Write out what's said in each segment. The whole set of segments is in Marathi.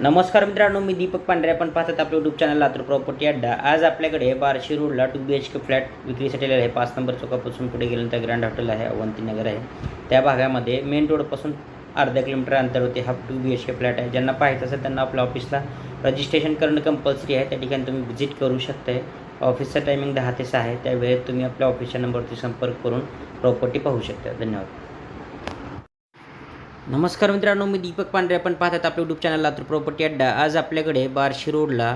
नमस्कार मित्रांनो मी दीपक पांढरे. आपण पाहतात आपलं यूट्यूब चॅनल लातूर प्रॉपर्टी अड्डा. आज आपल्याकडे बार्शी रोडला two B H K flat विक्रीसाठी आहे. पाच नंबर चौकापासून पुढे गेल्यानंतर ग्रँड हॉटेल आहे अवंतीनगर आहे. त्या भागामध्ये मेन रोडपासून अर्धा किलोमीटर अंतरवरती हा two B H K flat आहे. ज्यांना पाहायचं असेल त्यांना आपल्या ऑफिसला रजिस्ट्रेशन करणं कंपल्सरी आहे. त्या ठिकाणी तुम्ही व्हिजिट करू शकताय. ऑफिसचा टायमिंग दहा ते सहा आहे. त्या वेळेत तुम्ही आपल्या ऑफिसच्या नंबरवरती संपर्क करून प्रॉपर्टी पाहू शकता धन्यवाद. नमस्कार मित्रांनो मी दीपक पांढरे. आपण पाहतात आपल्या यूट्यूब चॅनल लातूर प्रॉपर्टी अड्डा. आज आपल्याकडे बार्शी रोडला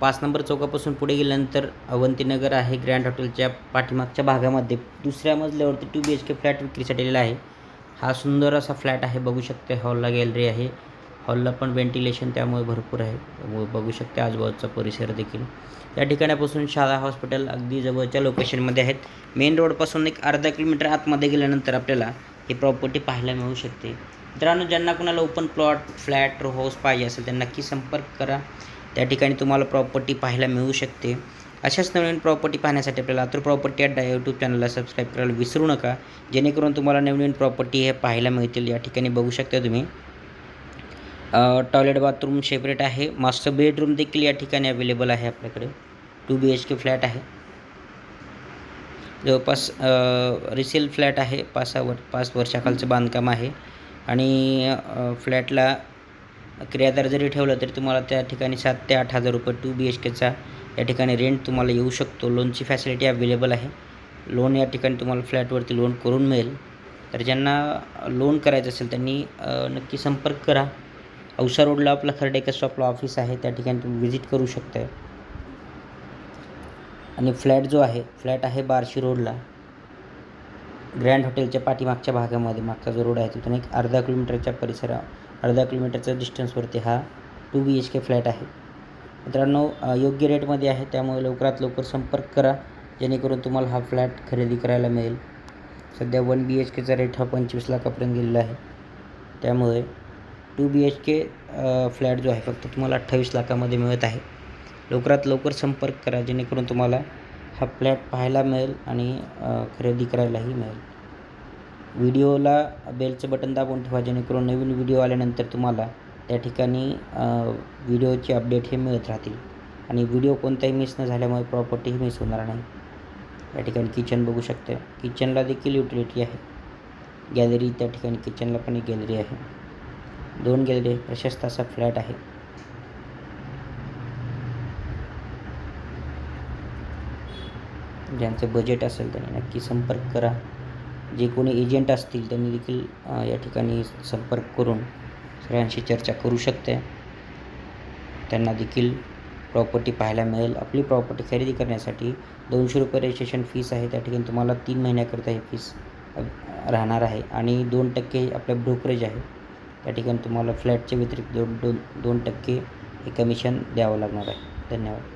पाच नंबर चौकापासून पुढे गेल्यानंतर अवंतीनगर आहे. ग्रँड हॉटेलच्या पाठीमागच्या भागामध्ये दुसऱ्या मजल्यावरती two B H K flat विक्रीसाठी आलेला आहे. हा सुंदर असा फ्लॅट आहे. बघू शकते हॉलला गॅलरी आहे. हॉलला पण व्हेंटिलेशन त्यामुळे भरपूर आहे. बघू शकते आजूबाजूचा परिसर देखील. या ठिकाणापासून शाळा हॉस्पिटल अगदी जवळच्या लोकेशनमध्ये आहेत. मेन रोडपासून एक अर्धा किलोमीटर आतमध्ये गेल्यानंतर आपल्याला ही प्रॉपर्टी पाहायला मिळू शकते. मित्रांनो ज्यांना कुणाला open plot flat row house पाहिजे असेल तर नक्की संपर्क करा. त्या ठिकाणी तुम्हाला प्रॉपर्टी पाहायला मिळू शकते. अशाच नवीन प्रॉपर्टी पाहण्यासाठी आपल्याला लातूर प्रॉपर्टी अड्डा यूट्यूब चॅनलला सबस्क्राईब करायला विसरू नका. जेणेकरून तुम्हाला नवीन प्रॉपर्टी हे पाहायला मिळतील. या ठिकाणी बघू शकता तुम्ही. टॉयलेट बाथरूम सेपरेट आहे. मास्टर बेडरूम देखील या ठिकाणी अवेलेबल आहे आपल्याकडे. Two B H K flat आहे. जवळपास रिसेल फ्लॅट आहे. पाच सहा वर पाच वर्षाखालचं बांधकाम आहे. आणि फ्लॅटला क्रियादार जरी ठेवलं तरी तुम्हाला त्या ठिकाणी सात ते आठ हजार रुपये टू बी एच केचा या ठिकाणी रेंट तुम्हाला येऊ शकतो. लोनची फॅसिलिटी अवेलेबल आहे. लोन या ठिकाणी तुम्हाला फ्लॅटवरती लोन करून मिळेल. तर ज्यांना लोन करायचं असेल त्यांनी नक्की संपर्क करा. औसा रोडला आपलं खर्डेकर शॉपला ऑफिस आहे. त्या ठिकाणी तुम्ही व्हिजिट करू शकता आणि फ्लॅट जो आहे फ्लॅट आहे बार्शी रोडला. ग्रँड हॉटेलच्या पाठीमागच्या भागामध्ये मागचा जो रोड आहे तिथून एक अर्धा किलोमीटरच्या परिसरा अर्धा किलोमीटरच्या डिस्टन्सवरती हा two B H K flat आहे. मित्रांनो योग्य रेटमध्ये आहे त्यामुळे लवकरात लवकर संपर्क करा जेणेकरून तुम्हाला हा फ्लॅट खरेदी करायला मिळेल. सध्या वन बी एच केचा रेट हा पंचवीस लाखापर्यंत गेलेला आहे. त्यामुळे two B H K flat जो आहे फक्त तुम्हाला अठ्ठावीस लाखामध्ये मिळत आहे. लवकरात लवकर संपर्क करा जेणेकरून तुम्हाला हा फ्लॅट पाहायला मिळेल आणि खरेदी करायलाही मिळेल. व्हिडिओला बेलचं बटन दाबून ठेवा जेणेकरून नवीन व्हिडिओ आल्यानंतर तुम्हाला त्या ठिकाणी व्हिडिओचे अपडेट हे मिळत राहतील. आणि व्हिडिओ कोणताही मिस न झाल्यामुळे प्रॉपर्टीही मिस होणार नाही. या ठिकाणी किचन बघू शकते. किचनला देखील युटिलिटी आहे. गॅलरी त्या ठिकाणी किचनला पण एक गॅलरी आहे. दोन गॅलरी प्रशस्त असा फ्लॅट आहे. ज्यांचं बजेट असेल त्यांनी नक्की संपर्क करा. जे कोणी एजंट असतील त्यांनी देखील या ठिकाणी संपर्क करून सगळ्यांशी चर्चा करू शकते. त्यांना देखील प्रॉपर्टी पाहायला मिळेल. आपली प्रॉपर्टी खरेदी करण्यासाठी दोनशे रुपये रजिस्ट्रेशन फीस आहे. त्या ठिकाणी तुम्हाला तीन महिन्याकरता ही फीस राहणार आहे. आणि दोन टक्के आपलं ब्रोकरेज आहे. त्या ठिकाणी तुम्हाला फ्लॅटच्या व्यतिरिक्त दोन दोन दोन टक्के हे कमिशन द्यावं लागणार आहे. धन्यवाद.